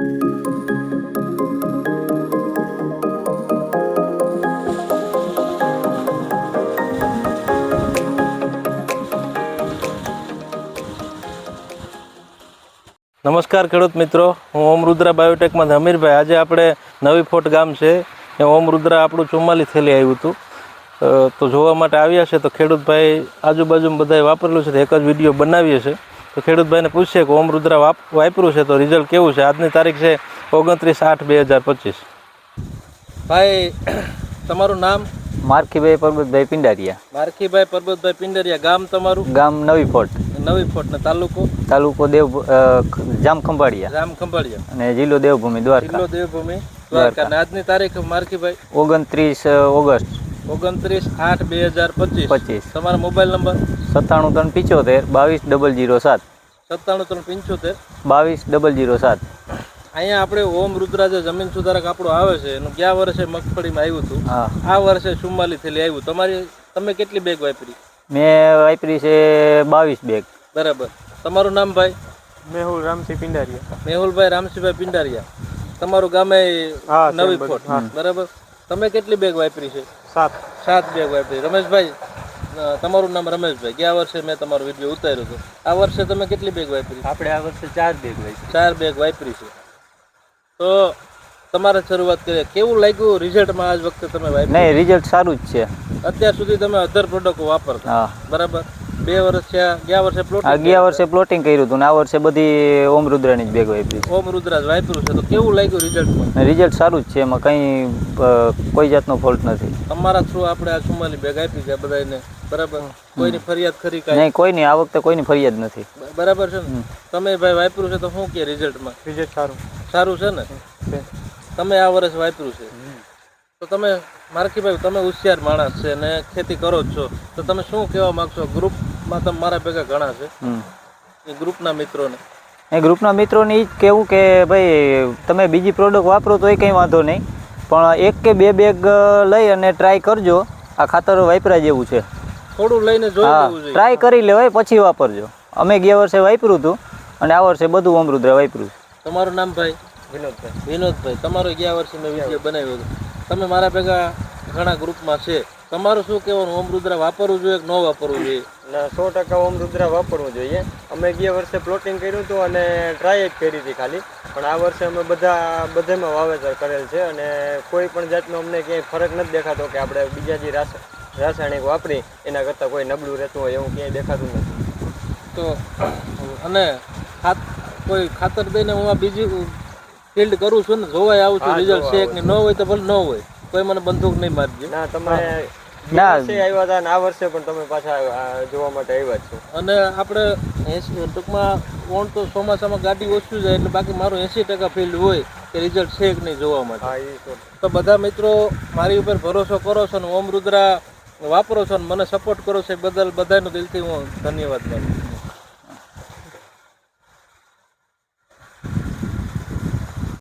નમસ્કાર ખેડૂત મિત્રો. હું ઓમ રુદ્રા બાયોટેકમાં હમીરભાઈ આજે આપણે નવી ફોટ ગામ છે. એ ઓમ રુદ્રા આપણું ચુમ્માલી થેલી આવ્યું હતું. તો જોવા માટે આવ્યા છે તો ખેડૂતભાઈ આજુબાજુ બધાએ વાપરેલું છે એક જ વીડિયો બનાવીએ છે તો ખેડૂતભાઈને પૂછીએ કે ઓમ રુદ્રા વાપ વાપર્યું છે તો રિઝલ્ટ કેવું છે? આજની તારીખ છે ઓગણત્રીસ આઠ બે હજાર પચીસ. ભાઈ તમારું નામ? મારખીભાઈ પરબતભાઈ પિંડારિયા. મારખીભાઈ પરબતભાઈ પિંડારિયા ગામ તમારું? ગામ નવી ફોર્ટ નવી ફોટ ને તાલુકો? તાલુકો દેવ જામ ખંભાળિયા. જામ ખંભાળિયા. અને જિલ્લો દેવભૂમિ દ્વારકા. જિલ્લો દેવભૂમિ દ્વારકા. અને આજની તારીખ મારખીભાઈ ઓગણત્રીસ ઓગસ્ટ. ઓગણત્રીસ આઠ બે હજાર પચીસ. પચીસ. તમારો મોબાઈલ નંબર? સત્તાણું ત્રણ પિચોતેર બાવીસ ડબલ જીરો સાત. સત્તાણું ત્રણ પંચોતેર. બાવીસ ડબલ જીરો સાત. અહીંયા આપણે ઓમ રુદ્રા જે જમીન સુધારક આપણો આવે છે એનું ગયા વર્ષે મગફળીમાં આવ્યું હતું. હા. આ વર્ષે ચુમ્માલી થેલી આવ્યું. તમારી તમે કેટલી બેગ વાપરી? મેં વાપરી છે બાવીસ બેગ બરાબર. તમારું નામ ભાઈ? મેહુલ રામસિંહ પિંડારિયા. મેહુલભાઈ રામસિંહભાઈ પિંડારિયા. તમારું ગામે નવી ફોટ બરાબર. તમે કેટલી બેગ વાપરી છે? સાત. સાત બેગ વાપરી. રમેશભાઈ તમારું નામ રમેશભાઈ. ગયા વર્ષે મેં તમારો વીડિયો ઉતાર્યો હતો. આ વર્ષે તમે કેટલી બેગ વાપરી? આપણે આ વર્ષે ચાર બેગ વાપરી. ચાર બેગ વાપરી છે. તો તમારે શરૂઆત કરીએ. કેવું લાગ્યું રિઝલ્ટમાં આજ વખતે તમે વાપરી નહીં રિઝલ્ટ સારું જ છે. અત્યાર સુધી તમે અધર પ્રોડક્ટ વાપરતા. બરાબર? બે વર્ષ ગયા વર્ષે પ્લોટ ગયા વર્ષે પ્લોટિંગ કર્યું હતું ને આ વર્ષે બધી ઓમ રુદ્રાની જ બેગ વાપરી ઓમ રુદ્રાજ વાપર્યું છે તો કેવું લાગ્યું રિઝલ્ટ રિઝલ્ટ સારું જ છે એમાં કંઈ કોઈ જાતનો ફોલ્ટ નથી. તમારા થ્રુ આપણે આ ચુમ્માલી બેગ આપી છે બધાને બરાબર? કોઈની ફરિયાદ ખરી કાંઈ? નહીં કોઈની આ વખતે કોઈની ફરિયાદ નથી. બરાબર છે ને? તમે ભાઈ વાપર્યું છે તો શું કે રિઝલ્ટમાં રિઝલ્ટ સારું. સારું છે ને? તમે આ વર્ષ વાપર્યું છે. તો તમે મારકીભાઈ તમે હોશિયાર માણસ છે ને ખેતી કરો જ છો. તો તમે શું કહેવા માંગશો? ગ્રુપમાં તમે મારા ભેગા ઘણા છે. એ ગ્રુપના મિત્રોને. એ ગ્રુપના મિત્રોને એ જ કહેવું કે ભાઈ તમે બીજી પ્રોડક્ટ વાપરો તો એ કંઈ વાંધો નહીં. પણ એક કે બે બેગ લઈ અને ટ્રાય કરજો. આ ખાતર વાપરા જેવું છે. થોડું લઈને જોઈ લેવું જોઈએ. ટ્રાય કરી લેવાય પછી વાપરજો. અમે ગયા વર્ષે વાપર્યું હતું અને આ વર્ષે બધું અમૃદ્ર વાપર્યું તમારું નામ ભાઈ? વિનોદભાઈ. વિનોદભાઈ. તમારો ગયા વર્ષે મેં વીડિયો બનાવ્યો હતો. તમે મારા ભેગા ઘણા ગ્રુપમાં છે. તમારું શું કહેવાનું? ઓમ રુદ્ર વાપરવું જોઈએ કે ન વાપરવું જોઈએ? ના સો ટકા ઓમ રુદ્રા વાપરવું જોઈએ. અમે ગયા વર્ષે પ્લોટિંગ કર્યું હતું અને ટ્રાય જ કરી હતી ખાલી. પણ આ વર્ષે અમે બધા બધામાં વાવેતર કરેલ છે અને કોઈ પણ જાતનો અમને ક્યાંય ફરક નથી દેખાતો કે આપણે બીજા જે રાસ રાસાયણિક વાપરી એના કરતાં કોઈ નબળું રહેતું હોય એવું ક્યાંય દેખાતું નથી. તો અને ખાત કોઈ ખાતર દઈને હું આ બીજી ફિલ્ડ કરું છું ને જોવાય આવું છું રિઝલ્ટ છે કે ન હોય તો ભલે ન હોય. કોઈ મને બંદૂક નહીં મારજો. ના તમે ના. આવ્યા હતા આ વર્ષે પણ તમે પાછા જોવા માટે આવ્યા જ છો. અને આપણે એંસી ટૂંકમાં કોણ તો ચોમાસામાં ગાડી ઓછું જાય એટલે બાકી મારું એંસી ટકા ફિલ્ડ હોય કે રિઝલ્ટ છે કે નહીં જોવા માટે. તો. તો બધા મિત્રો મારી ઉપર ભરોસો કરો છો ને ઓમ રુદ્રા વાપરો છો ને મને સપોર્ટ કરો છો એ બદલ બધાનો દિલથી હું ધન્યવાદ માનું